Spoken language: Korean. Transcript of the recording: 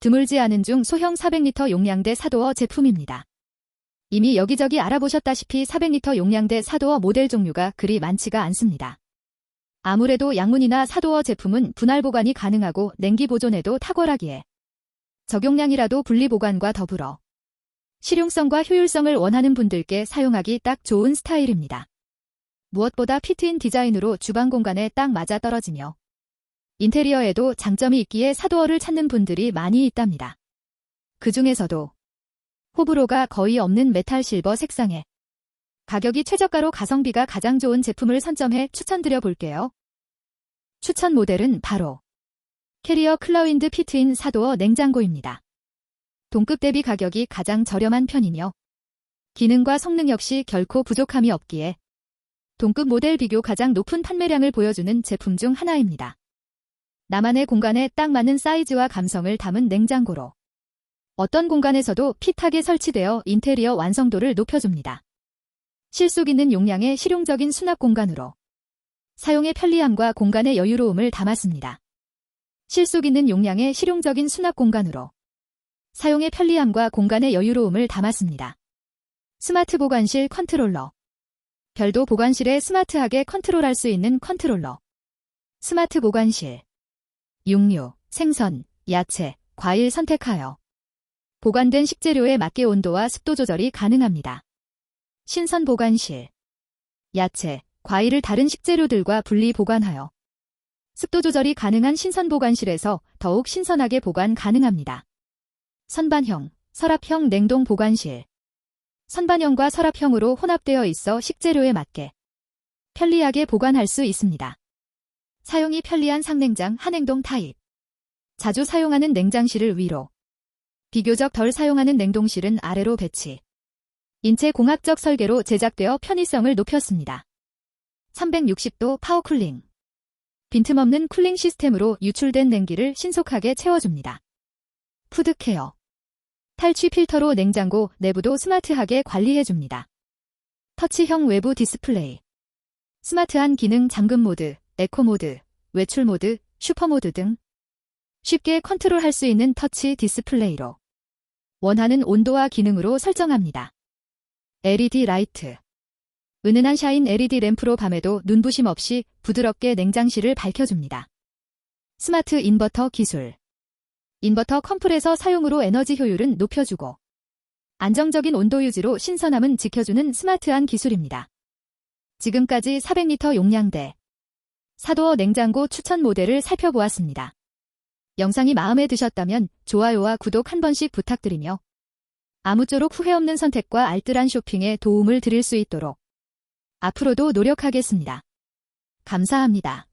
드물지 않은 중 소형 400리터 용량대 사도어 제품입니다. 이미 여기저기 알아보셨다시피 400리터 용량대 사도어 모델 종류가 그리 많지가 않습니다. 아무래도 양문이나 사도어 제품은 분할 보관이 가능하고 냉기 보존에도 탁월하기에 적용량이라도 분리 보관과 더불어 실용성과 효율성을 원하는 분들께 사용하기 딱 좋은 스타일입니다. 무엇보다 피트인 디자인으로 주방 공간에 딱 맞아 떨어지며 인테리어에도 장점이 있기에 사도어를 찾는 분들이 많이 있답니다. 그 중에서도 호불호가 거의 없는 메탈 실버 색상에 가격이 최저가로 가성비가 가장 좋은 제품을 선점해 추천드려 볼게요. 추천 모델은 바로 캐리어 클라윈드 피트인 사도어 냉장고입니다. 동급 대비 가격이 가장 저렴한 편이며 기능과 성능 역시 결코 부족함이 없기에 동급 모델 비교 가장 높은 판매량을 보여주는 제품 중 하나입니다. 나만의 공간에 딱 맞는 사이즈와 감성을 담은 냉장고로 어떤 공간에서도 핏하게 설치되어 인테리어 완성도를 높여줍니다. 실속 있는 용량의 실용적인 수납 공간으로 사용의 편리함과 공간의 여유로움을 담았습니다. 실속 있는 용량의 실용적인 수납 공간으로 사용의 편리함과 공간의 여유로움을 담았습니다. 스마트 보관실 컨트롤러 별도 보관실에 스마트하게 컨트롤할 수 있는 컨트롤러 스마트 보관실 육류, 생선, 야채, 과일 선택하여 보관된 식재료에 맞게 온도와 습도 조절이 가능합니다. 신선 보관실 야채, 과일을 다른 식재료들과 분리 보관하여 습도 조절이 가능한 신선 보관실에서 더욱 신선하게 보관 가능합니다. 선반형, 서랍형 냉동 보관실 선반형과 서랍형으로 혼합되어 있어 식재료에 맞게 편리하게 보관할 수 있습니다. 사용이 편리한 상냉장 한행동 타입. 자주 사용하는 냉장실을 위로. 비교적 덜 사용하는 냉동실은 아래로 배치. 인체 공학적 설계로 제작되어 편의성을 높였습니다. 360도 파워 쿨링. 빈틈없는 쿨링 시스템으로 유출된 냉기를 신속하게 채워줍니다. 푸드 케어. 탈취 필터로 냉장고 내부도 스마트하게 관리해줍니다. 터치형 외부 디스플레이. 스마트한 기능 잠금 모드, 에코 모드, 외출 모드, 슈퍼 모드 등 쉽게 컨트롤할 수 있는 터치 디스플레이로 원하는 온도와 기능으로 설정합니다. LED 라이트 은은한 샤인 LED 램프로 밤에도 눈부심 없이 부드럽게 냉장실을 밝혀줍니다. 스마트 인버터 기술 인버터 컴프레서 사용으로 에너지 효율은 높여주고 안정적인 온도 유지로 신선함은 지켜주는 스마트한 기술입니다. 지금까지 400리터 용량대 사도어 냉장고 추천 모델을 살펴보았습니다. 영상이 마음에 드셨다면 좋아요와 구독 한 번씩 부탁드리며 아무쪼록 후회 없는 선택과 알뜰한 쇼핑에 도움을 드릴 수 있도록 앞으로도 노력하겠습니다. 감사합니다.